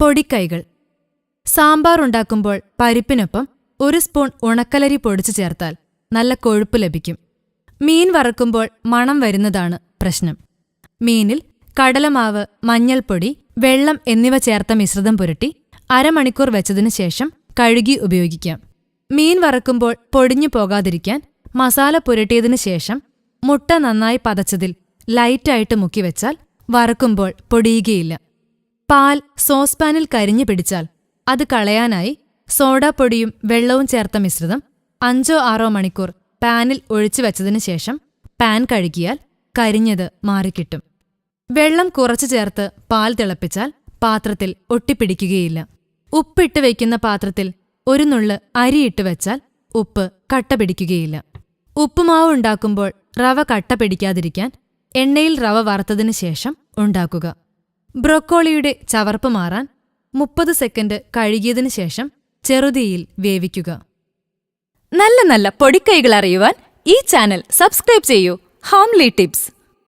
പൊടിക്കൈകൾ. സാമ്പാർ ഉണ്ടാക്കുമ്പോൾ പരിപ്പിനൊപ്പം ഒരു സ്പൂൺ ഉണക്കലരി പൊടിച്ചു ചേർത്താൽ നല്ല കൊഴുപ്പ് ലഭിക്കും. മീൻ വറക്കുമ്പോൾ മണം വരുന്നതാണ് പ്രശ്നം. മീനിൽ കടലമാവ് മഞ്ഞൾപ്പൊടി വെള്ളം എന്നിവ ചേർത്ത മിശ്രിതം പുരട്ടി അരമണിക്കൂർ വെച്ചതിനു ശേഷം കഴുകി ഉപയോഗിക്കാം. മീൻ വറക്കുമ്പോൾ പൊടിഞ്ഞു പോകാതിരിക്കാൻ മസാല പുരട്ടിയതിനു ശേഷം മുട്ട നന്നായി പതച്ചതിൽ ലൈറ്റായിട്ട് മുക്കിവെച്ചാൽ വറക്കുമ്പോൾ പൊടിയുകയില്ല. പാൽ സോസ്പാനിൽ കരിഞ്ഞു പിടിച്ചാൽ അത് കളയാനായി സോഡാപ്പൊടിയും വെള്ളവും ചേർത്ത മിശ്രിതം അഞ്ചോ ആറോ മണിക്കൂർ പാനിൽ ഒഴിച്ചു വെച്ചതിനു ശേഷം പാൻ കഴുകിയാൽ കരിഞ്ഞത് മാറിക്കിട്ടും. വെള്ളം കുറച്ചു ചേർത്ത് പാൽ തിളപ്പിച്ചാൽ പാത്രത്തിൽ ഒട്ടിപ്പിടിക്കുകയില്ല. ഉപ്പിട്ട് വയ്ക്കുന്ന പാത്രത്തിൽ ഒരു നുള്ള് അരിയിട്ട് വെച്ചാൽ ഉപ്പ് കട്ട പിടിക്കുകയില്ല. ഉപ്പുമാവ് ഉണ്ടാക്കുമ്പോൾ റവ കട്ട പിടിക്കാതിരിക്കാൻ എണ്ണയിൽ റവ വറുത്തതിനു ശേഷം ഉണ്ടാക്കുക. ബ്രൊക്കോളിയുടെ ചവർപ്പ് മാറാൻ മുപ്പത് സെക്കൻഡ് കഴുകിയതിനു ശേഷം ചെറുതീയിൽ വേവിക്കുക. നല്ല നല്ല പൊടിക്കൈകൾ അറിയുവാൻ ഈ ചാനൽ സബ്സ്ക്രൈബ് ചെയ്യൂ. Homely tips.